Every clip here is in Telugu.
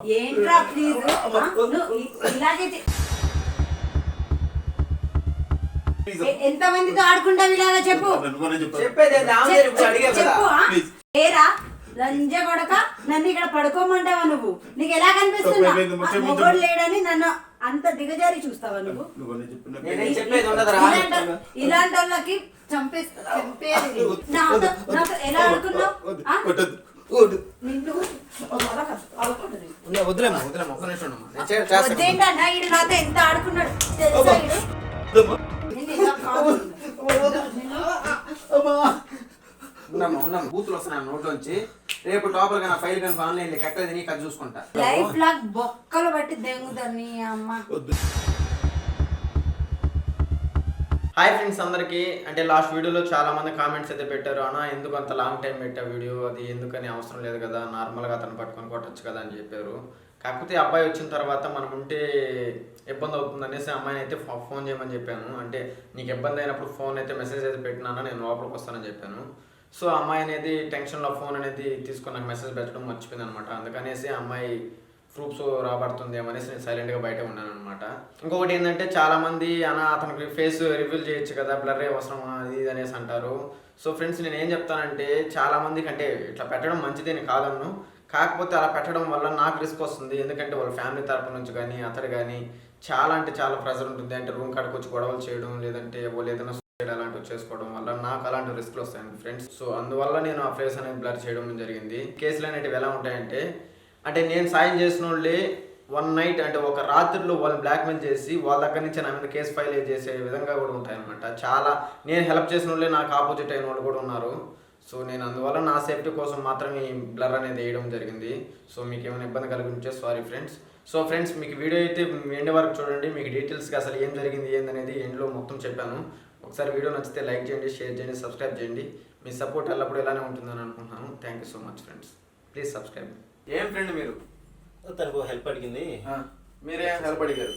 ఏంట్రా ప్లీజ్ నువ్వు ఇ- ఇలాగే చే- ఎ- ఎంతమందితో ఆడుకుంటావు ఇలాగా చెప్పు. చెప్పు. ఏరా లంజ కొడక నన్ను ఇక్కడ పడుకోమంటావా నువ్వు? నీకు ఎలా. మొగోడు లేడని నన్ను అంత దిగజారి చూస్తావా నువ్వు? నేనేం చెప్పేది ఉండదురా. ఇలాంటి ఇలాంటి వాళ్ళకి చంపేస్తా చంపేది నాతో నాతో ఎలా ఆడుకున్నావు? ఉండే, వదిలేమ్మా వదిలేమ్మా ఒక్క నిమిషం ఉండమ్మా. నేను చే- చేస్తాను వద్దేంటన్నా ఈడు నాతో ఎంత ఆడుకున్నాడు? తెలుసా ఈడు? నిన్ను ఇలా కాదు. ఉండమ్మా ఉండమ్మా బూతులు వస్తున్నాయి నోట్లోంచి. రేపు టాపర్గా నా ఫైల్ కనుక ఆన్లైన్ ఎక్కడది నీకు అది చూసుకుంటా. లైఫ్ లాగ్ బొక్కలు బట్టి దెంగుతారు నీ అమ్మ. హాయ్ ఫ్రెండ్స్ అందరికీ. అంటే లాస్ట్ వీడియోలో చాలా మంది కామెంట్స్ అయితే పెట్టారు. అన్న ఎందుకు అంత లాంగ్ టైం పెట్టా వీడియో? అది ఎందుకని అవసరం లేదు కదా? నార్మల్గా అతను పట్టుకొని కొట్టచ్చు కదా? అని చెప్పారు. కాకపోతే అబ్బాయి వచ్చిన తర్వాత మనం ఉంటే ఇబ్బంది అవుతుంది అనేసి అమ్మాయిని అయితే ఫోన్ చేయమని చెప్పాను. అంటే నీకు ఇబ్బంది అయినప్పుడు ఫోన్ అయితే మెసేజ్ అయితే పెట్టినానా నేను లోపలికి వస్తానని చెప్పాను. సో అమ్మాయి అనేది టెన్షన్లో ఫోన్ అనేది తీసుకొని నాకు మెసేజ్ పెట్టడం మర్చిపోయింది అనమాట అందుకనేసి అమ్మాయి ప్రూఫ్స్ రాబడుతుంది అనేసి నేను సైలెంట్గా బయట ఉన్నాను అనమాట ఇంకొకటి ఏంటంటే చాలామంది అన్న అతనికి ఫేస్ రివ్యూల్ చేయొచ్చు కదా బ్లర్ అవసరం అది ఇది అనేసి అంటారు. సో ఫ్రెండ్స్ నేను ఏం చెప్తానంటే చాలామందికి అంటే ఇట్లా పెట్టడం మంచిదేని కాదన్ను కాకపోతే అలా పెట్టడం వల్ల నాకు రిస్క్ వస్తుంది. ఎందుకంటే వాళ్ళ ఫ్యామిలీ తరపు నుంచి కానీ అతడు కానీ చాలా అంటే చాలా ప్రెజర్ ఉంటుంది. అంటే రూమ్ కాడికి వచ్చి గొడవలు చేయడం లేదంటే వాళ్ళు ఏదైనా సూసైడ్ అలాంటివి చేసుకోవడం వల్ల నాకు అలాంటి రిస్క్లు వస్తాయండి ఫ్రెండ్స్. సో అందువల్ల నేను ఆ ఫేస్ అనేది బ్లర్ చేయడం జరిగింది. కేసులు అనేటివి ఎలా ఉంటాయంటే అంటే నేను సాయం చేసిన వాళ్ళే వన్ నైట్ అంటే ఒక రాత్రిలో వాళ్ళని బ్లాక్మెయిల్ చేసి వాళ్ళ దగ్గర నుంచి నా మీద కేసు ఫైల్ చేసే విధంగా కూడా ఉంటాయన్నమాట. చాలా నేను హెల్ప్ చేసిన వాళ్ళే నాకు ఆపోజిట్ అయిన వాళ్ళు కూడా ఉన్నారు. సో నేను అందువల్ల నా సేఫ్టీ కోసం మాత్రమే ఈ బ్లర్ అనేది వేయడం జరిగింది. సో మీకు ఏమైనా ఇబ్బంది కలిగించే సారీ ఫ్రెండ్స్ సో ఫ్రెండ్స్ మీకు వీడియో అయితే ఎండ్ వరకు చూడండి. మీకు డీటెయిల్స్గా అసలు ఏం జరిగింది ఏందనేది ఎండ్లో మొత్తం చెప్పాను. ఒకసారి వీడియో నచ్చితే లైక్ చేయండి షేర్ చేయండి సబ్స్క్రైబ్ చేయండి. మీ సపోర్ట్ ఎల్లప్పుడూ ఇలానే ఉంటుందని అనుకుంటున్నాను. Thank you so much friends please subscribe ఏం ఫ్రెండ్ మీరు? తనకు హెల్ప్ అడిగింది. ఆ, మీరేం హెల్ప్ అడిగారు.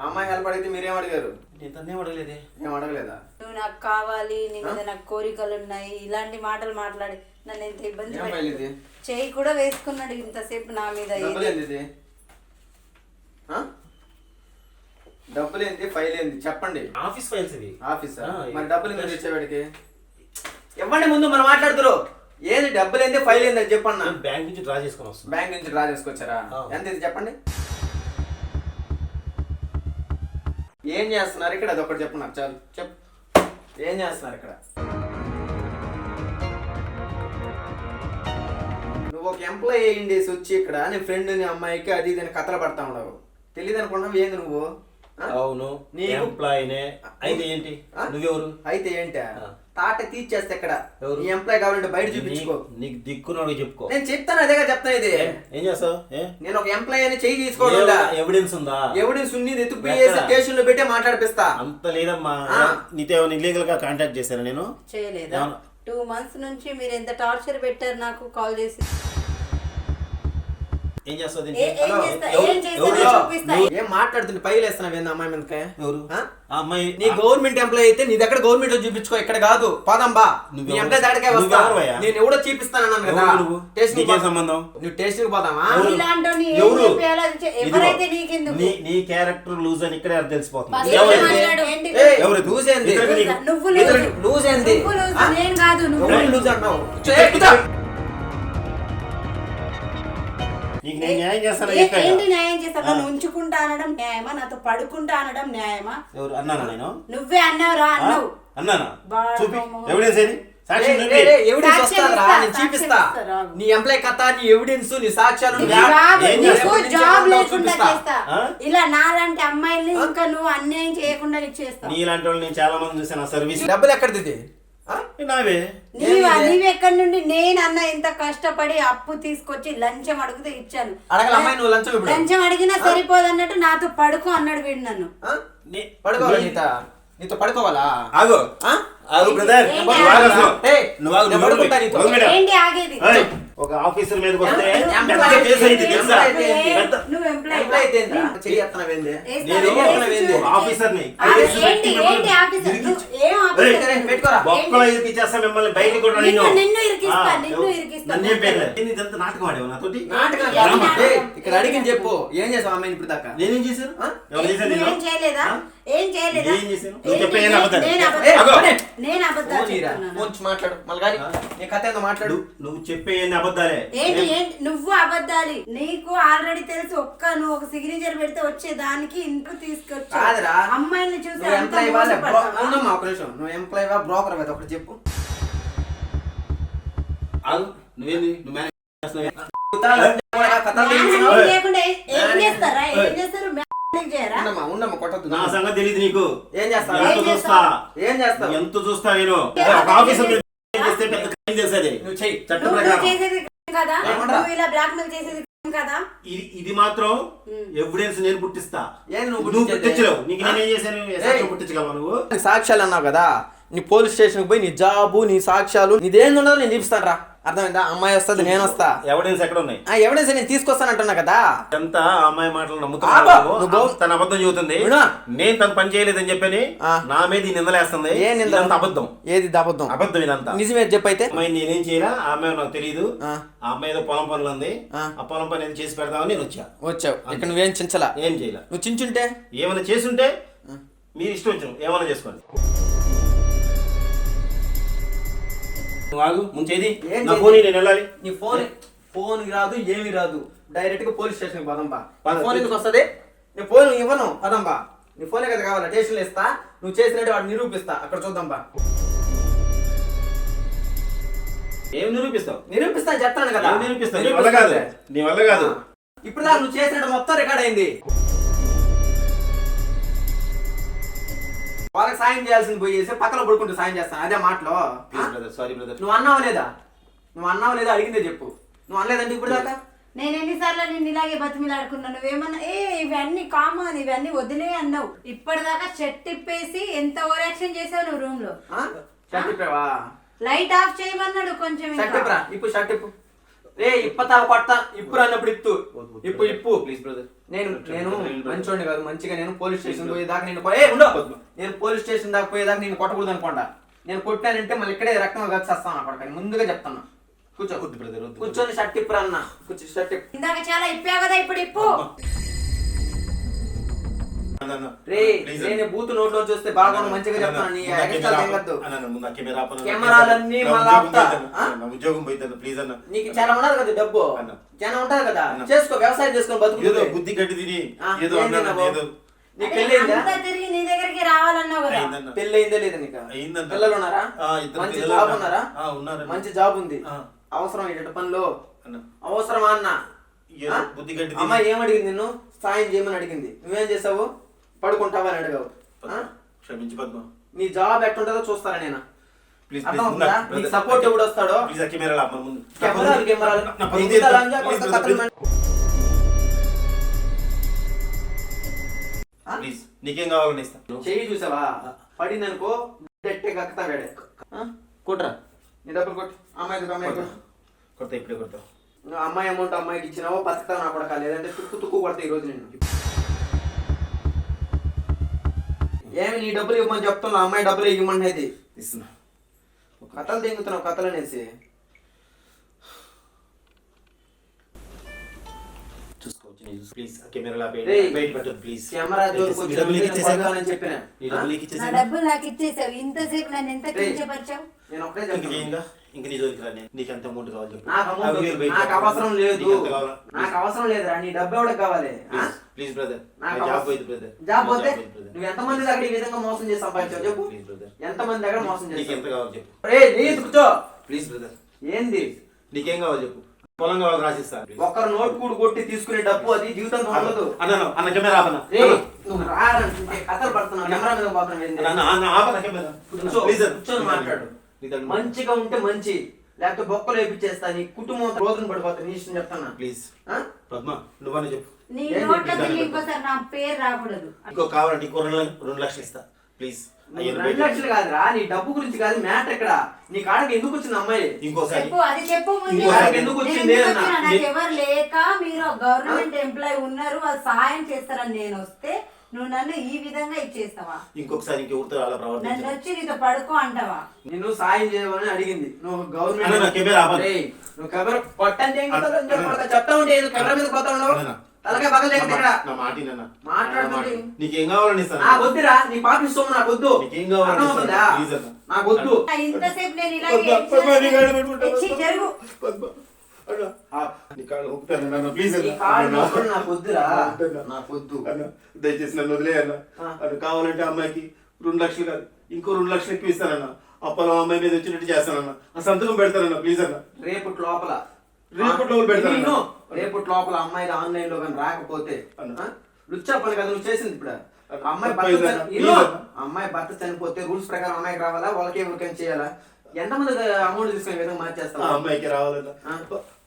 అమ్మాయి హెల్ప్ అడిగితే మీరేం అడిగారు? నేను తన్నే అడగలేదే. ఏం అడగలేదా? నువ్వు నాకు కావాలి నీ మీద నాకు కోరికలు ఉన్నాయి ఇలాంటి మాటలు మాట్లాడి నన్ను ఎంత ఇబ్బంది ఏం పెట్టి- ఫైల్ ఇది చేయి కూడా వేసుకున్నాడు ఇంతసేపు నా మీద డబ్బులు ఏంది ఇది? ఆ? డబ్బులు ఏంది? ఫైల్ ఏంది? చెప్పండి. ఆఫీస్ ఫైల్స్ ఇవి. ఆఫీసా? ఆ, మరి డబ్బులు ఇచ్చేవాడికి ఇవ్వండి ముందు మనం మాట్లాడుతురు ఏంది డబ్బులు ఏంది ఫైల్ ఏంది అది చెప్పండి నేను బ్యాంక్ నుంచి డ్రా చేసుకొని వస్తాను బ్యాంక్ నుంచి డ్రా చేసుకొచ్చారా? ఆ. ఎంత ఇది చెప్పండి. ఏం చేస్తున్నారు? ఇక్కడ అది ఒకటి చెప్పు నాకు చాలు చెప్పు. ఏం చేస్తున్నారు ఇక్కడ? నువ్వు ఒక ఎంప్లాయీ అయ్యిండేసి వచ్చి ఇక్కడ. నీ ఫ్రెండ్ నీ అమ్మాయికి అది ఇది అని కథలు పడతా ఉండవు. తెలియదు అనుకున్నావు? ఏంది నువ్వు? ఆ? అవును. నీకు- ఎంప్లాయీనే అయితే ఏంటి? ఆ? నువ్వెవరు? అయితే ఏంటా? ఆ. తాట తీర్చేస్తే ఇక్కడ ఎవరు? ఈ ఎంప్లాయ్ కావాలంటే బయట చూపించుకో. నీకు- నీకు దిక్కునోడు చెప్పుకో. నేను చెప్తాను అదేగా చెప్తాను ఇది. ఏ? చేస్తావు? ఏ? నేను ఒక ఎంప్లాయీ అని చెయ్యి తీసుకోవడం ఏ- ఎవిడెన్స్ ఉందా? ఎత్తుకు ఎక్కడ? స్టేషన్లో పెట్టే మాట్లాడిపిస్తా. అంత లేదమ్మా. ఆ. నీతో ఇల్లీగల్గా కాంటాక్ట్ చేశాను నేను? చేయలేదా. టూ మంత్స్ నుంచి మీరు ఎంత టార్చర్ పెట్టారు నాకు కాల్ చేసి? ఏం చేస్తావు ఏ- మాట్లాడుతుంది పైలు వేస్తున్నావు ఏంది అమ్మాయి మీదకే ఎవరు ఆ? అమ్మాయి నీ గవర్నమెంట్ ఎంప్లాయీ అయితే నీ దగ్గర గవర్నమెంట్లో చూపించుకో ఇక్కడ కాదు పోదాంబా నీ? ఎంప్లాయీ దాడికే వస్తా నువ్వెవరువయ్యా? నేను ఎవడో చూపిస్తానన్నాను కదా ఎవరు నువ్వు? నీకేం సంబంధం? నువ్వు కి పోదామా ఎవరు? ఇలాంటి ఏం ఎవరు? చెప్పేయాలో అది చే- ఇదిగో, ఎవరైతే నీకెందుకు నీ నీ క్యారెక్టర్ లూజ్ అని ఇక్కడే తెలిసిపోతుంది ఫస్ట్ ఎవరు ఏం ఇది? మాట్లాడు? ఏంటి? ఏయ్, ఎవరు ఇది? లూజ్ ఏంది? ఇతరులకు నీకు- నువ్వు ఇతరులకు- లూజు. లూజ్ ఏంది నువ్వు లూజు, ఆ? నేను కాదు నువ్వు ఎవరు లూజ్ అంటున్నావు ఏ, ఎక్కుతా. నేను న్యాయం చేస్తాను ఏంటి న్యాయం నన్ను ఉంచుకుంటా అనడం న్యాయమా? నాతో పడుకుంటా అనడం న్యాయమా? ఎవరు? అన్నానా నేను? నువ్వే అన్నావురా? అన్నావు. అన్నానా? చూపి. ఎవిడెన్స్ ఏది? ఎవిడెన్స్ నేను చూపిస్తా. నీ ఎంప్లాయ్ కథ నీ ఎవిడెన్స్ నీ సాక్ష్యాలు జాబ్ లేకుండా. చేస్తా? ఇలా నాలాంటి అమ్మాయిల్ని ఇంకా నువ్వు అన్యాయం చేయకుండా నీకు చేస్తా. నీలాంటి వాళ్ళు నేను చాలా మంది చూసాను సర్వీస్. డబ్బులు ఎక్కడిది? నావే? నీవు? నీవెక్కడి నుండి? నేను అన్న ఇంత కష్టపడి అప్పు తీసుకొచ్చి లంచం అడిగితే ఇచ్చాను. అడగల అమ్మాయి నువ్వు లంచం అడిగినా సరిపోదు అన్నట్టు నాతో పడుకో అన్నాడు వీడు నన్ను. నీతో? పడుకోవాలా? ఆగు. ఆ? ఆగు బ్రదర్ ఏంటి? నువ్వు పడుకుంటా. నీతో. ఆగేది? ఏయ్, ఒక ఆఫీసర్ మీదకి వస్తే కేసు అయింది తెలుసా? నేను ఆఫీసర్ని. బొక్కలో ఇరికిచ్చేస్తా మిమ్మల్ని బయటికి కూడా నేను? నిన్ను- నిన్ను ఇరికిస్తా, ఆ, నిన్ను ఇరికిస్తా. నన్ను ఏం పేర్లేదు నేను ఇదంతా నాటకం ఆడేవా నాతోటి? ఇక్కడ అడిగింది చెప్పు. ఏం చేసావు అమ్మాయిని ఇప్పుడు దాకా నేనేం చేశాను? ఎవరు నేను? ఏం చేయలేదా ఏం చేశాను? నువ్వు? చెప్పే అబద్ధాలు? నేను ఏ, అబద్ధాలు అగో. నేను అబద్ధాలు ఫోన్ ఇరా. చెప్తున్నాను. ఫోన్ ఇచ్చి మాట్లాడు మళ్ళీ? నీ కథ ఏందో మాట్లాడు నువ్వు- నువ్వు చెప్పే ఎన్ని అబద్ధాలే ఏంటి ఏంటి నువ్వు అబద్ధాలి నీకు ఆల్రెడీ తెలుసు ఒక్క నువ్వు ఒక సిగ్నేచర్ పెడితే వచ్చే దానికి ఇంటికి తీసుకొచ్చు కాదురా. అమ్మాయిని చూసి నువ్వు అంత ఎంప్లాయ్ వా మోసపడతావా? అవునమ్మా ఒక నిమిషం నువ్వు ఎంప్లాయ్ వా బ్రోకర్ వా ఒకటి చెప్పు ఆగు. నువ్వేంది నువ్వు మేనేజ్ చేస్తున్నావే? కథలు. చేయకుండా ఏ- ఏం మ్యానేజ్. చేస్తారా ఏం ఏయ్. చేస్తారు కొట్టద్దు నా సంగతి తెలియదు నీకు. ఏం ఎంత ఏం చూస్తా? ఏం చేస్తావు? ఎంత చూస్తా నేను? ఏం ఒక ఆఫీసర్ మీద ఏం చేస్తే పెద్ద crime చేసేది. నువ్వు చెయ్యి. చట్ట నువ్వు ప్రకారం. చేసేది కదా? ఏమంటా? నువ్వు ఇలా బ్లాక్ మెయిల్ చేసేది కదా? ఇది ఇది మాత్రం ఎవిడెన్స్ నేను పుట్టిస్తా. ఏంది నువ్వు నువ్వు? పుట్టించలేవు. నీకు నేనేం చేశాను? పుట్టించగలవా నువ్వు? సాక్ష్యాలు అన్నావు కదా. నీ పోలీస్ స్టేషన్కి పోయి నీ జాబు నీ సాక్ష్యాలు నీదేంది ఉండదో నేను చూపిస్తాను రా అర్థమైందా? అమ్మాయి వస్తుంది నేను వస్తా. ఎవిడెన్స్ ఎక్కడ ఉన్నాయి ఆ ఎవిడెన్స్ నేను తీసుకొస్తానంటున్నా కదా. ఎంత అమ్మాయి మాటలు ఆగు. నమ్ముతున్నావు తన అబద్ధం చెబుతుంది. వినా? నేను తను పని చేయలేదని చెప్పని ఆ. నా మీద ఈ నిందలేస్తుంది. ఏ నింద? ఇదంతా అబద్ధం. ఏది అబద్ధం? అబద్ధం ఇదంతా. నిజమే చెప్పు అయితే అమ్మాయి నేనేం చేయరా ఆ అమ్మాయి నాకు తెలియదు ఆ. ఆ అమ్మాయి ఏదో పొలం పనులు ఉంది. ఆ. ఆ పొలం పని ఏదో చేసి పెడదామని నేను వచ్చా. వచ్చావు. ఇక్కడ నువ్వేం చించలా? ఏం చేయలే? నువ్వు చించుంటే? ఏమైనా చేసుంటే మీరు ఇష్టం వచ్చాం ఏమైనా చేసుకోండి. ఆగు ముంచేది. నా? ఫోన్ నేను వెళ్ళాలి. నీ ఫోన్ ఫోన్ రాదు ఏమీ రాదు. డైరెక్ట్గా పోలీస్ స్టేషన్ పద. ఫోన్ ఎందుకు వస్తుంది నీ ఫోన్ ఇవ్వను పదంబా నీ ఫోనే కదా కావాలా? స్టేషన్లో ఇస్తా. నువ్వు చేసినట్టు వాడు నిరూపిస్తా. అక్కడ చూద్దాంబా ఏం నిరూపిస్తావు? నిరూపిస్తా చెప్తాను కదా. ఏం నిరూపిస్తావు? నీ వల్ల కాదు. నీ వల్ల కాదు. ఇప్పుడు దాకా నువ్వు చేసినట్టు మొత్తం రికార్డ్ అయింది. వాళ్ళకి సాయం చేయాల్సింది పోయేసి పక్కన పడుకుంటూ సాయం చేస్తాను. అదే మాటలో. ప్లీజ్ బ్రదర్ సారీ బ్రదర్ నువ్వు అన్నావు లేదా? నువ్వు అన్నావు లేదా అడిగిందే చెప్పు. నువ్వు అనలేదంటే ఇప్పుడు దాకా? నేను ఎన్నిసార్లు నిన్ను ఇలాగే బతిమిలాడుకున్నాను. నువ్వేమన్నా ఏ ఇవన్నీ కామన్ ఇవన్నీ వదిలే అన్నావు. ఇప్పటిదాకా షర్ట్ తిప్పేసి ఎంత ఓవర్ యాక్షన్ చేసావు నువ్వు రూమ్లో? లైట్ ఆఫ్ చేయమన్నాడు కొంచెం షర్ట్ ఇంకా. ఇప్పురా ఇప్పు షర్ట్ ఇప్పు రే ఇప్పతావు కొడతా. ఇప్పుడు అన్నప్పుడు ఇప్పు. ఇప్పు ఇప్పు. ప్లీజ్ బ్రదర్ నేను నేను మంచోడిని కాదు మంచిగా నేను పోలీస్ స్టేషన్ పోయేదాకా నేను ఏ ఉండో! నేను పోలీస్ స్టేషన్ దాకా పోయేదాకా నేను కొట్టకూడదు అనుకోండా. నేను కొట్టానంటే మళ్ళీ ఇక్కడే రక్తం వచ్చేస్తాను అక్కడ ముందుగా చెప్తాను కూర్చో. కూర్చొని షర్ట్ ఇప్పురా అన్న. కూర్చో షర్ట్ ఇప్పు. ఇందాక చాలా ఇప్పావు కదా ఇప్పుడు ఇప్పు. రే ప్లీజ్. నేను బూత్ నోట్లో చూస్తే బాగా మంచిగా చెప్తాను. కెమెరాలన్నీ ఉద్యోగం ప్లీజ్ అన్న. నీకు చాలా ఉండదు కదా డబ్బు. చాలా ఉంటది కదా. చేసుకో వ్యవసాయం చేసుకొని బతుకు ఏదో బుద్ధి గడ్డి తిని ఏదో ఏంది. నీ దగ్గరికి రావాలన్నావు కదా. పెళ్ళి అయిందా లేదా నీకు. పిల్లలు ఉన్నారా? మంచి జాబ్ ఉన్నారు. మంచి జాబ్ ఉంది. ఆ. అవసరం ఇటు పనిలో. అన్న. అవసరమా అన్న? అమ్మాయి ఏమడిగింది నిన్ను? సాయం చేయమని అడిగింది. నువ్వేం చేసావు? పడుకుంటావా అని అడిగావు ఆ? క్షమించి పద్మ. నీ జాబ్ ఎట్టుంటుందో చూస్తారా నేను. ప్లీజ్ support ఎవడు వస్తాడో? కెమెరాలు కెమెరాలు ప్లీజ్ నీకేం కావాలని ఇస్తాను. చెయ్యి చూసావా? పడిందనుకో డెట్టే కక్కుతా వేడే? కొట్రా. నీ డబ్బులు కొట్టు. అమ్మాయి అమ్మాయి కొట్టు. కొడతా ఇప్పుడే కొడతా. అమ్మాయి అమౌంట్ అమ్మాయికి ఇచ్చినావో బతుకుతావు నా కొడక. లేదంటే తుక్కు తుక్కు కొడతా ఈ రోజు నేను. ఏమి నీ డబ్బులు ఇవ్వమని చెప్తున్నా అమ్మాయి డబ్బులు ఇవ్వమనేది ఇస్తున్నా. కథలు తెంగుతున్నావు కథలు అనేసి. Please camera. బయట కెమెరా చెప్పిన. నీ డబ్బులు నీకు నా ఇచ్చేసాక డబ్బులు నాకు ఇచ్చేసావు. ఇంతసేపు నన్ను ఎంత రేయ్. కించపరిచావు నేను ఒకటే ఇంక చెప్తున్నా. చేయంగా ఇంక నీ జోలికి రా నేను నీకు ఎంత అమౌంట్ కావాలి. అవసరం లేదు. నీకు అవసరం లేదురా నీ డబ్బు ఎవరికి కావాలి? ప్లీజ్ బ్రదర్ జాబ్ పోయింది బ్రదర్ జాబ్ పోతే నువ్వు ఎంతమంది దగ్గర ఈ విధంగా మోసం చేసి సంపాదించావు చెప్పు? ప్లీజ్ బ్రదర్ ఎంతమంది దగ్గర మోసం నీకు ఎంత కావాలి చెప్పు. రే నీ కూర్చో. ప్లీజ్ బ్రదర్ ఏంది? నీకేం కావాలి చెప్పు? పొలం కావాలి రాసిస్తా. ఒకరు నోట్ కూడు కొట్టి తీసుకునే డబ్బు అది జీవితంలో ఉండదు. అన్న అన్న కెమెరా ఆపన్న. రే నువ్వు రారంటే కథలు పడుతున్నావు కెమెరా మీద పోతున్నావు ఆపన్న కెమెరా. ప్లీజ్ కూర్చొని మాట్లాడు. మంచిగా ఉంటే మంచి లేకపోతే బొక్కలు వేపించేస్తా నీ కుటుంబం రోజున పడిపోతా నీ ఇష్టం చెప్తానా ప్లీజ్? పద్మ నువ్వని చెప్పు. నీ ఏంది నోట్ల ఇది? తిరిగి ఇంకోసారి నా పేరు రాకూడదు. ఇంకో కావాలంటే ఇంకో రెండు లక్ష- రెండు లక్షలు ఇస్తా. ప్లీజ్ నువ్వు రెండు లక్షలు కాదురా నీ డబ్బు గురించి కాదు మ్యాటర్ ఇక్కడ నీ కాడకి ఎందుకు వచ్చింది అమ్మాయి? ఇంకోసారి. చెప్పు అది చెప్పు ముందు. ఇంకోసారి. ఎందుకు నేను వచ్చింది ఎందుకు అన్న? వచ్చినా? నాకు ఎవరు లేక మీరు గవర్నమెంట్ ఎంప్లాయ్ ఉన్నారు వాళ్ళు సహాయం చేస్తారని నేను వస్తే నువ్వు నన్ను ఈ విధంగా ఇచ్చేస్తావా? ఇంకొకసారి ఇంకెవరితో అలా నన్ను ప్రవర్తించు వచ్చి నీతో పడుకో అంటావా? నిన్ను సాయం చేయమని అడిగింది. నువ్వు అన్న, నా కెమెరా ఆపండి. రేయ్, నువ్వు కెమెరా కొట్టండి ఏం కొడతావు? చెప్తా ఉంటే ఏదో? కెమెరా మీద కొడతా ఉండవు అన్న. తలకాయ పగల నా ఇక్కడ. మా- నా మాట వినన్నా. మాట్లాడుతుంది. నా మాట. నీకేం కావాలని ఇస్తాను? ఆ వద్దురా నీ పాప ఇస్తాము నాకు వద్దు. నీకేం కావాలని అర్థమవుతుందా? ఇస్తాను? ప్లీజ్ అన్న. నాకు వద్దు. ఆ, ఇంతసేపు నేను ఇలాగే పద్మ, పద్మ, నీ కాళ్ళు పెట్టుకుంటా, ఇచ్చి పద్మ. జరుగు. పద్మ, దయచేసి నన్ను వదిలే అన్న. ఆ. అది కావాలంటే అమ్మాయికి రెండు లక్షలు కాదు ఇంకో రెండు లక్షలు ఎక్కువ ఇస్తానన్న. అప్పలో అమ్మాయి మీద వచ్చినట్టు చేస్తానన్న. ఆ సంతకం పెడతానన్న ప్లీజ్ అన్న. రేపటి లోపల. రేపటి లోపల పెడతాను. రేపటి లోపల అమ్మాయి ఆన్లైన్లో కానీ రాకపోతే? లుచ్చా పని కదా నువ్వు చేసింది ఇప్పుడు. అమ్మాయి భర్త. అమ్మాయి భర్త చనిపోతే రూల్స్ ప్రకారం అమ్మాయికి రావాలా? వాళ్ళకి ఎవరికైనా చేయాలా? ఎంతమంది అమౌంట్ తీసుకునే విధంగా ఆ మార్చేస్తావా అమ్మాయికి రావాలన్న. ఆ.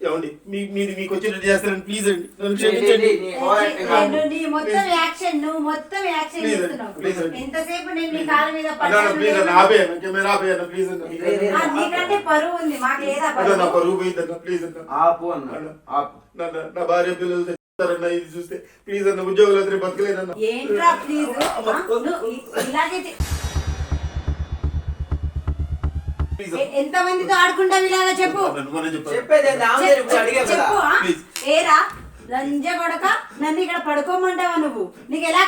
ఏమండి? మీ మీది మీకు వచ్చినట్టు చేస్తారని ప్లీజ్ అండి. నన్ను నీ- నీ- క్షమించండి. నీ- నీ ఓవర్ యాక్టింగ్ ఆపు. నేను నీ మొత్తం యాక్షన్ నువ్వు మొత్తం యాక్షన్ Please, చేస్తున్నావు. please. ఎంతసేపు నేను నీ కాళ్ళ మీద అన్న, అన్న, ప్లీజ్ అన్న పడ్డాను ఆపేయన్న కెమెరా ఆపేయన్న ప్లీజ్ అన్న రే, రే, ఆ, నీకంటే పరువు ఉంది మాకు లేదా అన్న నా పరువు పరువు పోయిందన్న ప్లీజ్ అన్న ఆపు. నా భార్య పిల్లలు తెచ్చారన్న ఇది చూస్తే ప్లీజ్ అన్న ఉద్యోగులు అందరూ బతకలేదన్న. ఏంట్రా ప్లీజ్ ఇలాగే చే- ఎంత మందితో ఆడుకుంటావు ఇలాగా చెప్పు? చెప్పు. ఏరా లంజ కొడక నన్ను ఇక్కడ పడుకోమంటావా నువ్వు? నీకు ఎలా.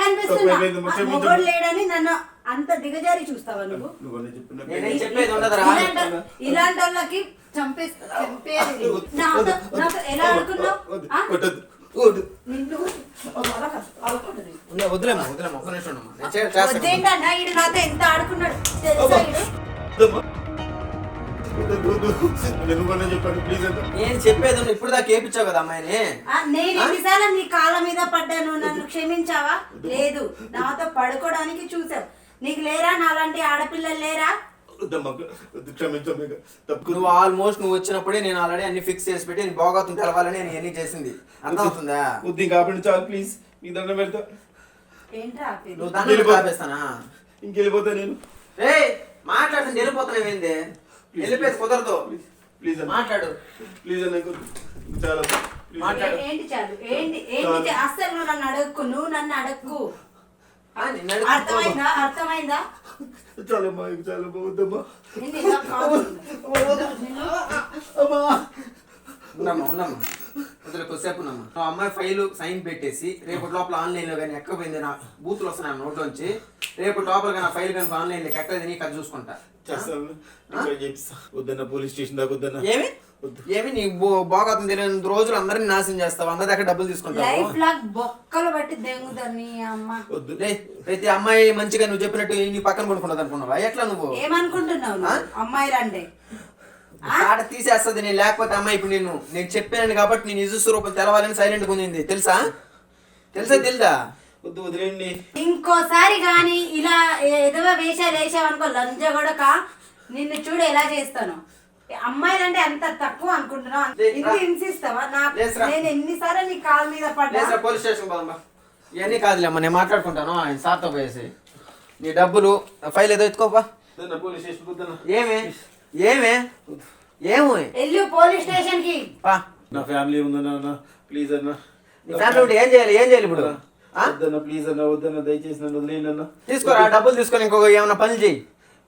మొగోడు లేడని నన్ను అంత దిగజారి చూస్తావా నువ్వు? ఇలాంటి వాళ్ళకి చంపేస్తా చంపేది నాతో నాతో ఎలా ఆడుకున్నావు? వదిలేమ్మా వదిలేమ్మా ఒక్క నిమిషం ఈడు నాతో ఎంత ఆడుకున్నాడు? తెలుసా నేను చెప్పాను ప్లీజ్ నేను చెప్పేది నువ్వు ఇప్పుడు దాకా ఏపించావు కదా అమ్మాయిని? ఆ, నేను ఎన్నిసార్లు నీ కాళ్ళ మీద పడ్డాను నన్ను క్షమించావా? లేదు. నాతో పడుకోవడానికి చూసావు నీకు లేరా? నాలాంటి ఆడపిల్లలు లేరా? వద్దమ్మా వద్దు క్షమించమ్మా ఇక. తప్పు. నువ్వు ఆల్మోస్ట్ నువ్వు వచ్చినప్పుడే నేను ఆల్రెడీ అన్ని ఫిక్స్ చేసి పెట్టి నేను బాగోతుంది తెలవాలని నేను ఎన్ని చేసింది. అర్థమవుతుందా? వద్దు ఇంకా ఆపండి చాలు ప్లీజ్ మీ దండం పెడతా. ఏంట్రా? నువ్వు దాన్ని వెళ్ళిపో. ఆపేస్తానా? ఇంకెళ్ళిపోతా నేను. రే మాట్లాడుతుంది వెళ్ళిపోతున్నావు ఏంది వెళ్ళిపోయేది కుదరదు. ప్లీజ్ అన్న. మాట్లాడు. ప్లీజ్ అన్న. చాలా. మాట్లాడు. ఏంటి చాలు? ఏంటి ఏంటి అస్సలు నువ్వు నన్ను అడగకు? నువ్వు నన్ను అడగకు. ఆ, నిన్ను అడుగుతా. అర్థమైందా? అర్థమైందా? ఇలా కాదు. అమ్మా ఉండమ్మా ఉండమ్మా వదిలే కొద్దిసేపు ఉండమ్మా నువ్వు అమ్మాయి ఫైల్ సైన్ పెట్టేసి రేపటి లోపల ఆన్లైన్లో కానీ ఎక్కపోయింది నా బూతులు వస్తున్నాయి నోట్లోంచి రేపటి లోపల కానీ ఫైల్ కానీ ఆన్లైన్లోకి ఎక్కలేదు నీకు అది చూసుకుంటా. చేస్తాను. వద్దన్న పోలీస్ స్టేషన్ దాకా వద్దన్న. ఏమి? ఏమి నీ బాగా తెలియని రోజులు అందరిని నాశనం చేస్తావు. అందరి దగ్గర డబ్బులు తీసుకుంటావు? లైఫ్ లాగ్ బొక్కలు బట్టి దెంగుతారు నీ అమ్మ. వద్దు. రే, ప్రతి అమ్మాయి మంచిగా నువ్వు చెప్పినట్టు నీ పక్కన పడుకున్నది అనుకున్నావా? ఎట్లా నువ్వు? ఏమనుకుంటున్నావు నువ్వు? అమ్మాయిలు అంటే ఆట తీసేస్తుంది నేను లేకపోతే అమ్మాయి ఇప్పుడు నేను నేను చెప్పాను కాబట్టి నేను నిజ స్వరూపం తెలవాలని సైలెంట్ ఉంది. తెలుసా? తెలుసా తెలుసా వద్దు వదిలేండి ఇంకోసారి గాని ఇలా ఏదో వేషాలు వేసావనుకో లంజ కొడక నిన్ను చూడు ఎలా చేస్తాను. అమ్మాయిలు అంటే అంత తక్కువ అనుకుంటున్నావు? ఇంత. హింసిస్తావా? నాకు. నేను ఎన్నిసార్లు నీ కాలు మీద పడ్డా? పోలీస్ స్టేషన్ పోదాం ఇవన్నీ కాదులేమ్మా నేను మాట్లాడుకుంటాను. ఆయన సార్తో పోయేసి. నీ డబ్బులు ఫైల్ ఏదో ఎత్తుకోపా? పోలీస్ స్టేషన్ ఏమే? ఏమే? ఏమో? వెళ్ళు పోలీస్ స్టేషన్కి పా. నా ఫ్యామిలీ ప్లీజ్ అన్న. నీ ఫ్యామిలీ ఏం చేయాలి? ఏం చేయాలి ఇప్పుడు? వద్దన్న ప్లీజ్ అన్న వద్దన్న దయచేసి నన్ను వదిలేయండి అన్న తీసుకోరా డబ్బులు తీసుకొని ఇంకొక ఏమైనా పని చేయి.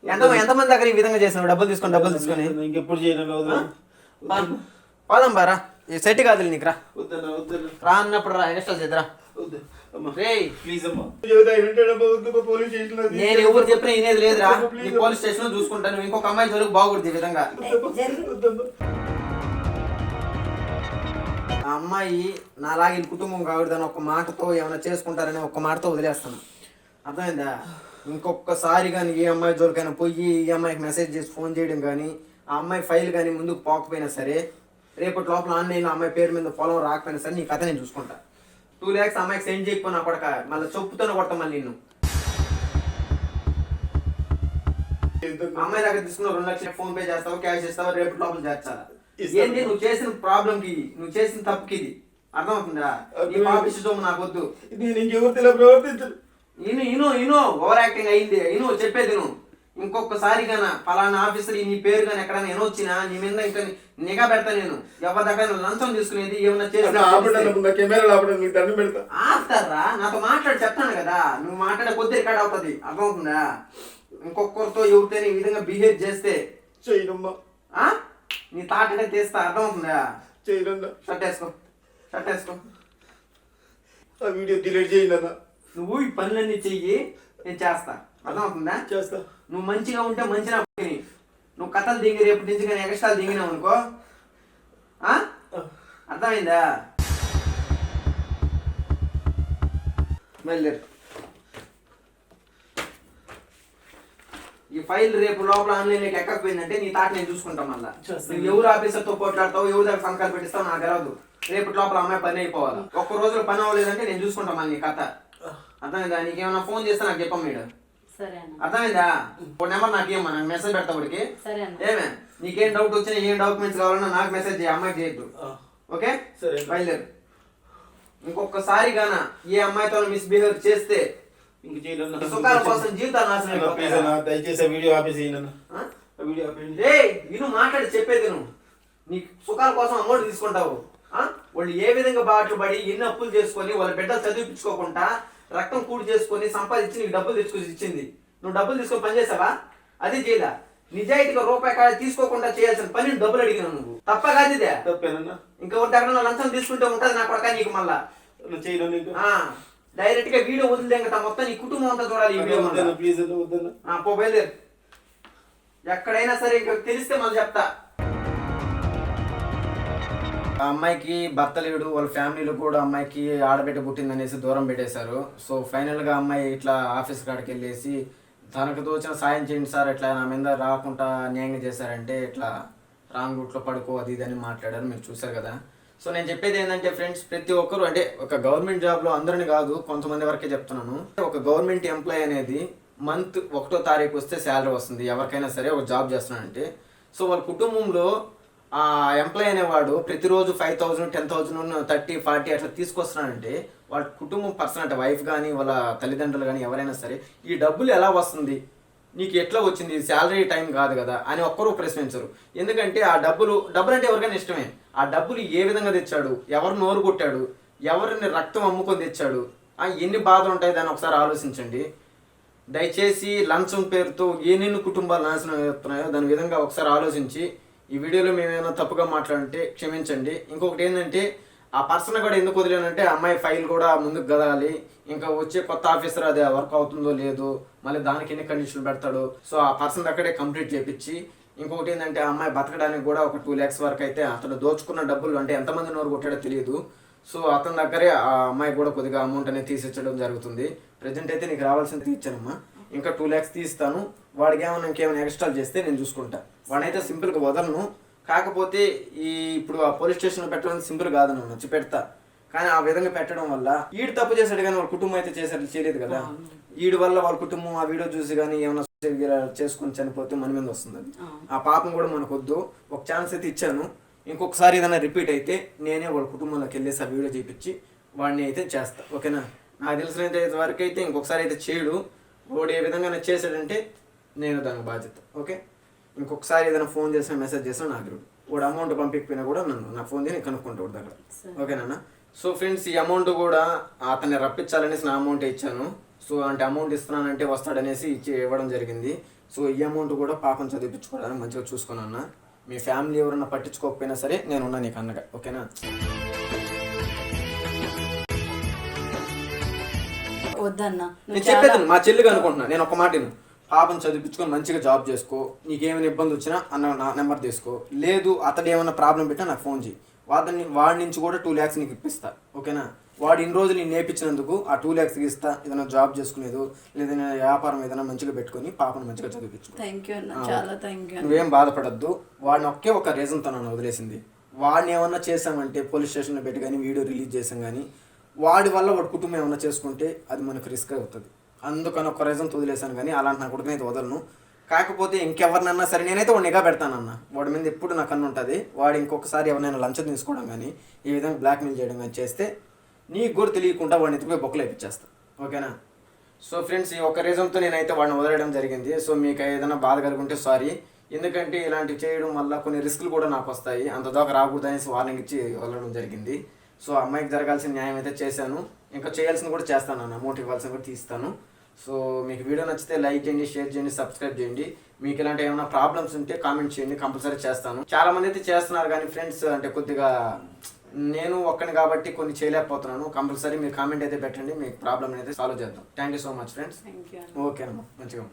ఎంత ఎంతమంది దగ్గర ఈ విధంగా చేసినావు? డబ్బులు తీసుకొని డబ్బులు తీసుకొని. ఇంకెప్పుడు చేయను. పోదాం బారా ఈ సెట్ కాదు నీకు రా. రా అన్నప్పుడు రా ఎక్స్ట్రా చేద్దురా. నేను ఎవరు చెప్పినా వినేది లేదురా. నీ పోలీస్ స్టేషన్లో చూసుకుంటాను ఇంకొక అమ్మాయి దొరికి బాగుంది ఈ విధంగా. ఆ అమ్మాయి నాలాగే కుటుంబం కుటుంబం కాకూడదని ఒక మాటతో ఏమైనా చేసుకుంటారని ఒక మాటతో వదిలేస్తాను. అర్థమైందా? ఇంకొకసారి కానీ ఏ అమ్మాయి జోలికైనా పోయి ఈ అమ్మాయికి మెసేజ్ చేసి ఫోన్ చేయడం కానీ ఆ అమ్మాయి ఫైల్ కానీ ముందుకు పోకపోయినా సరే రేపటి లోపల ఆన్లైన్లో అమ్మాయి పేరు మీద పొలం రాకపోయినా సరే నీ కథ నేను చూసుకుంటా. టూ ల్యాక్స్ అమ్మాయికి సెండ్ చేయకపోయినా కొడక మళ్ళీ చెప్పుతోనే కొడతా మళ్ళీ నిన్ను. అమ్మాయి దగ్గర తీసుకున్న రెండు లక్షలు ఫోన్ పే చేస్తావు క్యాష్ ఇస్తావు రేపు లోపల చేర్చాలా ఏంటి నువ్వు చేసిన ప్రాబ్లం కి నువ్వు చేసిన తప్పుకి ఇది అర్థమవుతుందా నీ పాప ఇష్టం నాకు వద్దు నేను ఇంకెవరితో ప్రవర్తించను? ఇను ఇను ఇను. ఓవర్ యాక్టింగ్ అయింది. ఇను చెప్పేది నువ్వు ఇంకొకసారి గాన పలానా ఆఫీసర్ నీ పేరు కానీ ఎక్కడైనా నేను వచ్చినా నీ మీద ఇంకా నిఘా పెడతా నేను. ఎవరి దగ్గర లంచం తీసుకునేది ఏమన్నా అన్న ఆపండి చేసి అన్న, నా కెమెరా ఆపండి మీకు దండం పెడతా. ఆపుతారా? నాతో మాట్లాడి చెప్తాను కదా. నువ్వు మాట్లాడే కొద్ది రికార్డ్ అవుతుంది. అర్థమవుతుందా? ఇంకొకరితో ఎవరితోనే ఈ విధంగా బిహేవ్ చేస్తే చేయనమ్మా ఆ? నీ తాటనే తీస్తా అర్థమవుతుందా? చేయనన్నా. షర్ట్ వేసుకో షర్ట్ వేసుకో. ఆ వీడియో డిలీట్ చేయండి నువ్వు ఈ పనులన్నీ చెయ్యి నేను చేస్తా. అర్థమవుతుందా? చేస్తా. నువ్వు మంచిగా ఉంటే మంచి నా పని. నువ్వు కథలు దింగి రేపు నుంచి కానీ ఎక్స్ట్రాలు దిగినావు అనుకో. ఆ? అర్థమైందా? బయలుదేరు. ఈ ఫైల్ రేపు లోపల ఆన్లైన్లోకి ఎక్కకపోయిందంటే నీ తాట నేను చూసుకుంటాం మళ్ళా. నువ్వు ఎవరు ఆఫీసర్తో పోట్లాడతావు ఎవరి దగ్గర సంతకాలు పెట్టిస్తావు నాకు తెలియదు రేపు లోపల అమ్మాయి పని అయిపోవాలి. ఒక్క రోజులో పని అవ్వలేదంటే నేను చూసుకుంటాం మళ్ళీ నీ కథ. అర్థమైందా? నీకేమైనా ఫోన్ చేస్తే నాకు చెప్పం అన్న. అర్థమైందా? ఒక నెంబర్ నాకు ఏమన్నా నాకు మెసేజ్ పెడతా వాడికి. సరే అన్న. ఏమే? నీకేం డౌట్ వచ్చినా ఏం డాక్యుమెంట్స్ కావాలన్నా నాకు మెసేజ్ చేయి అమ్మాయికి చేయొద్దు. ఓకే? సరే. బయలుదేరు. ఇంకొకసారి గాన ఏ అమ్మాయితో మిస్బిహేవ్ చేస్తే ఇంక సుఖాల కోసం జీవితాలు నాశనం. దయచేసి వీడియో వీడియో విను మాట్లాడి చెప్పేది నువ్వు నీ సుఖాల కోసం అమౌంట్ తీసుకుంటావు ఆ? వాళ్ళు ఏ విధంగా బాటలు పడి ఎన్ని అప్పులు చేసుకొని వాళ్ళ బిడ్డలు చదివించుకోకుండా రక్తం కూడి చేసుకొని సంపాదించి నీకు డబ్బులు తెచ్చుకొని ఇచ్చింది నువ్వు డబ్బులు తీసుకొని పని చేసావా అది చేయలా నిజాయితీగా రూపాయి కాడ తీసుకోకుండా చేయాల్సిన పని డబ్బులు అడిగినావు నువ్వు తప్ప కాదు ఇదే తప్పేనన్నా ఇంకా ఒకటి ఎక్కడ లంచం తీసుకుంటే ఉంటది నా కొడక నీకు మళ్ళా ఇంకా ఆ డైరెక్ట్గా వీడియో వదిలేక మొత్తం నీ కుటుంబం అంతా చూడాలి ఈ వీడియో ప్లీజ్ ఎక్కడైనా సరే ఇంకా తెలిస్తే మళ్ళీ చెప్తా. ఆ అమ్మాయికి భర్త లేడు వాళ్ళ ఫ్యామిలీలో కూడా అమ్మాయికి ఆడబిడ్డ పుట్టిందనేసి దూరం పెట్టేశారు. సో ఫైనల్గా అమ్మాయి ఇట్లా ఆఫీస్ కాడికి వెళ్ళేసి తనకు తోచిన సాయం చేయండి సార్ ఇట్లా నా మీద రాకుండా న్యాయంగా చేశారంటే ఇట్లా రాంగ్ రూట్లో పడుకో అది ఇది అని మాట్లాడారు. మీరు చూసారు కదా. సో నేను చెప్పేది ఏంటంటే ఫ్రెండ్స్ ప్రతి ఒక్కరు అంటే ఒక గవర్నమెంట్ జాబ్లో అందరిని కాదు కొంతమంది వరకే చెప్తున్నాను. ఒక గవర్నమెంట్ ఎంప్లాయ్ అనేది మంత్ ఒకటో తారీఖు వస్తే శాలరీ వస్తుంది ఎవరికైనా సరే ఒక జాబ్ చేస్తున్నానంటే సో వాళ్ళ కుటుంబంలో ఆ ఎంప్లాయ్ అనేవాడు ప్రతిరోజు five thousand ten thousand thirty forty అట్లా తీసుకొస్తున్నాడంటే వాళ్ళ కుటుంబం పర్సన్ అంటే వైఫ్ కానీ వాళ్ళ తల్లిదండ్రులు కానీ ఎవరైనా సరే ఈ డబ్బులు ఎలా వస్తుంది? నీకు ఎట్లా వచ్చింది? శాలరీ టైం కాదు కదా అని ఒక్కరూ ప్రశ్నించరు. ఎందుకంటే ఆ డబ్బులు డబ్బులు అంటే ఎవరికైనా ఇష్టమే. ఆ డబ్బులు ఏ విధంగా తెచ్చాడు? ఎవరు నోరు కొట్టాడు? ఎవరిని రక్తం అమ్ముకొని తెచ్చాడు? ఆ ఎన్ని బాధలు ఉంటాయి? దాన్ని ఒకసారి ఆలోచించండి. దయచేసి లంచం పేరుతో ఎన్నెన్ని కుటుంబాలు నాశనం అవుతున్నాయో దాని విధంగా ఒకసారి ఆలోచించి ఈ వీడియోలో మేము ఏమైనా తప్పుగా మాట్లాడంటే క్షమించండి. ఇంకొకటి ఏంటంటే ఆ పర్సన్ కూడా ఎందుకు వదిలేనంటే అమ్మాయి ఫైల్ కూడా ముందుకు కదగాలి ఇంకా వచ్చే కొత్త ఆఫీసర్ అది వర్క్ అవుతుందో లేదో మళ్ళీ దానికి ఎన్ని కండిషన్లు పెడతాడు. సో ఆ పర్సన్ దగ్గరే కంప్లీట్ చేపించి ఇంకొకటి ఏంటంటే ఆ అమ్మాయి బతకడానికి కూడా ఒక టూ ల్యాక్స్ వరకు అయితే అతను దోచుకున్న డబ్బులు అంటే ఎంతమంది నోరు కొట్టాడో తెలియదు. సో అతని దగ్గరే ఆ అమ్మాయి కూడా కొద్దిగా అమౌంట్ అనేది తీసిచ్చడం జరుగుతుంది. ప్రజెంట్ అయితే నీకు రావాల్సింది తీర్చానమ్మా. ఇంకా టూ ల్యాక్స్ తీస్తాను. వాడికి ఏమైనా ఇంకేమైనా ఎక్స్ట్రా చేస్తే నేను చూసుకుంటా. వాడైతే సింపుల్గా వదలను. కాకపోతే ఈ ఇప్పుడు ఆ పోలీస్ స్టేషన్లో పెట్టడం సింపుల్ కాదు నన్ను వచ్చి పెడతా. కానీ ఆ విధంగా పెట్టడం వల్ల ఈడు తప్పు చేశాడు కానీ వాళ్ళ కుటుంబం అయితే చేశాడు చేయలేదు కదా. ఈడు వల్ల వాళ్ళ కుటుంబం ఆ వీడియో చూసి కానీ ఏమైనా చేసుకొని చనిపోతే మన మీద వస్తుంది. ఆ పాపం కూడా మనకు వద్దు ఒక ఛాన్స్ అయితే ఇచ్చాను. ఇంకొకసారి ఏదైనా రిపీట్ అయితే నేనే వాళ్ళ కుటుంబంలోకి వెళ్ళేసి ఆ వీడియో చేపించి వాడిని అయితే చేస్తా. ఓకేనా? నాకు తెలిసినంత వరకు అయితే ఇంకొకసారి అయితే చేయడు. వాడు ఏ విధంగా చేశాడంటే నేను దానికి బాధ్యత. ఓకే? ఇంకొకసారి ఏదైనా ఫోన్ చేసినా మెసేజ్ చేసినా నాకు ఇవ్వడు. వాడు అమౌంట్ పంపించకపోయినా కూడా నన్ను నా ఫోన్ చేసి కనుక్కుంటా వాడి దగ్గర ఓకేనా సో ఫ్రెండ్స్ ఈ అమౌంట్ కూడా అతన్ని రప్పించాలనేసి నా అమౌంట్ ఇచ్చాను. సో అంటే అమౌంట్ ఇస్తున్నానంటే వస్తాడనేసి ఇచ్చి ఇవ్వడం జరిగింది. సో ఈ అమౌంట్ కూడా పాపం చదివించుకోవడానికి మంచిగా చూసుకున్నా మీ ఫ్యామిలీ ఎవరైనా పట్టించుకోకపోయినా సరే నేను ఉన్నా నీకు అన్నగా. ఓకేనా వద్దన్న. నేను చెప్పేది మా చెల్లిగా అనుకుంటున్నా. నేను ఒక మాట విను. పాపం చదివించుకొని మంచిగా జాబ్ చేసుకో నీకేమైనా ఇబ్బంది వచ్చినా అన్న నా నెంబర్ తీసుకో. లేదు అతడు ఏమైనా ప్రాబ్లం పెట్టా నాకు ఫోన్ చేయి వాడిని వాడి నుంచి కూడా టూ ల్యాక్స్ నీకు ఇప్పిస్తా ఓకేనా? వాడు ఇన్ని రోజులు నేను నేర్పించినందుకు ఆ టూ ల్యాక్స్ ఇస్తా ఏదైనా జాబ్ చేసుకునేదో లేదైనా వ్యాపారం ఏదైనా మంచిగా పెట్టుకొని పాపను మంచిగా చదివించుకో. థ్యాంక్ యూ అన్న చాలా థ్యాంక్ యూ నువ్వేం బాధపడద్దు వాడిని ఒకే ఒక రీజన్తో నన్ను వదిలేసింది. వాడిని ఏమన్నా చేసామంటే పోలీస్ స్టేషన్లో పెట్టి కానీ వీడియో రిలీజ్ చేసాం కానీ వాడి వల్ల వాడి కుటుంబం ఏమన్నా చేసుకుంటే అది మనకు రిస్క్ అవుతుంది. అందుకని ఒక రీజన్ వదిలేసాను కానీ అలాంటి నా కొడుకునైతే వదలను. కాకపోతే ఇంకెవరినన్నా సరే నేనైతే వాడు నిఘా పెడతానన్న వాడి మీద ఎప్పుడు నాకు కన్ను ఉంటుంది. వాడు ఇంకొకసారి ఎవరినైనా లంచం తీసుకోవడం కానీ ఈ విధంగా బ్లాక్మెయిల్ చేయడం కానీ చేస్తే నీకు కూడా తెలియకుండా వాడిని ఎత్తుకుపోయి బొక్కలు వేయించేస్తా ఓకేనా? సో ఫ్రెండ్స్ ఈ ఒక రీజన్తో నేనైతే వాడిని వదలడం జరిగింది. సో మీకు ఏదైనా బాధ కలుగుంటే సారీ ఎందుకంటే ఇలాంటివి చేయడం వల్ల కొన్ని రిస్కులు కూడా నాకు వస్తాయి. అంత దాకా రాకూడదు అనేసి వార్నింగ్ ఇచ్చి వదలడం జరిగింది. సో అమ్మాయికి జరగాల్సిన న్యాయం అయితే చేశాను. ఇంకా చేయాల్సింది కూడా చేస్తాను అన్న. అమౌంట్ ఇవ్వాల్సింది కూడా తీస్తాను. సో మీకు వీడియో నచ్చితే లైక్ చేయండి షేర్ చేయండి సబ్స్క్రైబ్ చేయండి. మీకు ఇలాంటి ఏమైనా ప్రాబ్లమ్స్ ఉంటే కామెంట్ చేయండి కంపల్సరీ చేస్తాను. చాలా మంది అయితే చేస్తున్నారు కానీ ఫ్రెండ్స్ అంటే కొద్దిగా నేను ఒక్కని కాబట్టి కొన్ని చేయలేకపోతున్నాను. కంపల్సరీ మీరు కామెంట్ అయితే పెట్టండి మీకు ప్రాబ్లమ్ అయితే సాల్వ్ చేద్దాం. Thank you so much friends you ఓకేనమ్మా మంచిగా